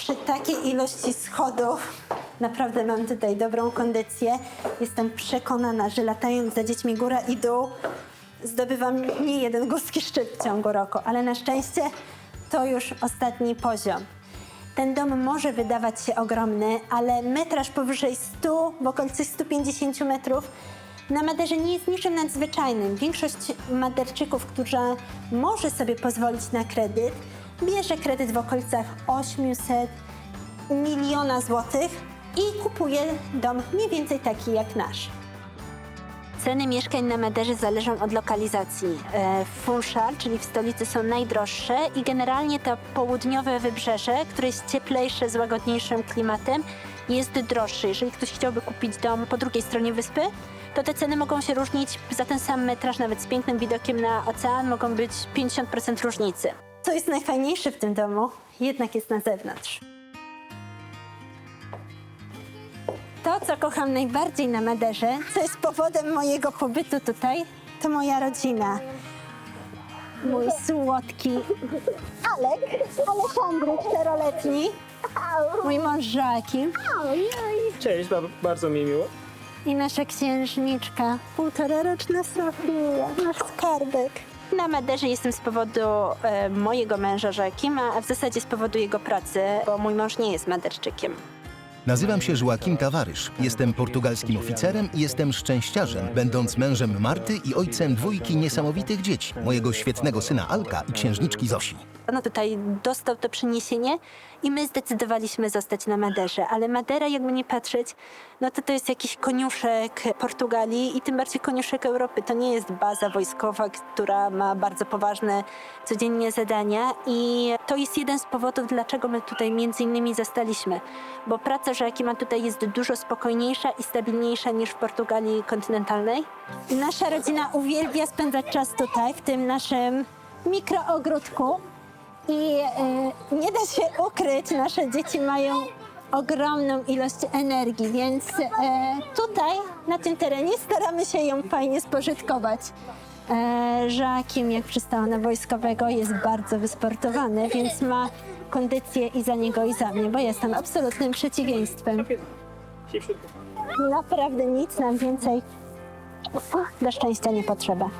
Przy takiej ilości schodów naprawdę mam tutaj dobrą kondycję. Jestem przekonana, że latając za dziećmi góra i dół zdobywam nie jeden górski szczyt w ciągu roku, ale na szczęście to już ostatni poziom. Ten dom może wydawać się ogromny, ale metraż powyżej 100, w okolicy 150 metrów na Maderze nie jest niczym nadzwyczajnym. Większość Maderczyków, która może sobie pozwolić na kredyt, bierze kredyt w okolicach 800 miliona złotych i kupuje dom mniej więcej taki jak nasz. Ceny mieszkań na Maderze zależą od lokalizacji. E, W Funchal, czyli w stolicy, są najdroższe i generalnie to południowe wybrzeże, które jest cieplejsze, z łagodniejszym klimatem, jest droższe. Jeżeli ktoś chciałby kupić dom po drugiej stronie wyspy, to te ceny mogą się różnić za ten sam metraż, nawet z pięknym widokiem na ocean, mogą być 50% różnicy. Co jest najfajniejsze w tym domu, jednak jest na zewnątrz. To, co kocham najbardziej na Maderze, co jest powodem mojego pobytu tutaj, to moja rodzina. Mój słodki Alek, Aleksandry, czteroletni, mój mąż Joakim Cześć, ba- bardzo mi miło. i nasza księżniczka, półtoraroczna Sofia, nasz skarbek. Na Maderze jestem z powodu e, mojego męża Joakima, a w zasadzie z powodu jego pracy, bo mój mąż nie jest Maderczykiem. Nazywam się Joaquim Tavares. Jestem portugalskim oficerem i jestem szczęściarzem, będąc mężem Marty i ojcem dwójki niesamowitych dzieci, mojego świetnego syna Alka i księżniczki Zosi. Ono tutaj dostał to przeniesienie i my zdecydowaliśmy zostać na Maderze. Ale Madera, jakby nie patrzeć, no to to jest jakiś koniuszek Portugalii i tym bardziej koniuszek Europy. To nie jest baza wojskowa, która ma bardzo poważne codziennie zadania i to jest jeden z powodów, dlaczego my tutaj między innymi zostaliśmy. Bo praca Joakima tutaj jest dużo spokojniejsza i stabilniejsza niż w Portugalii kontynentalnej. Nasza rodzina uwielbia spędzać czas tutaj, w tym naszym mikroogródku. I e, nie da się ukryć, nasze dzieci mają ogromną ilość energii, więc e, tutaj, na tym terenie, staramy się ją fajnie spożytkować. E, Joakim, jak przystało na wojskowego, jest bardzo wysportowany, więc ma kondycję i za niego, i za mnie, bo jestem absolutnym przeciwieństwem. Naprawdę nic nam więcej do szczęścia nie potrzeba.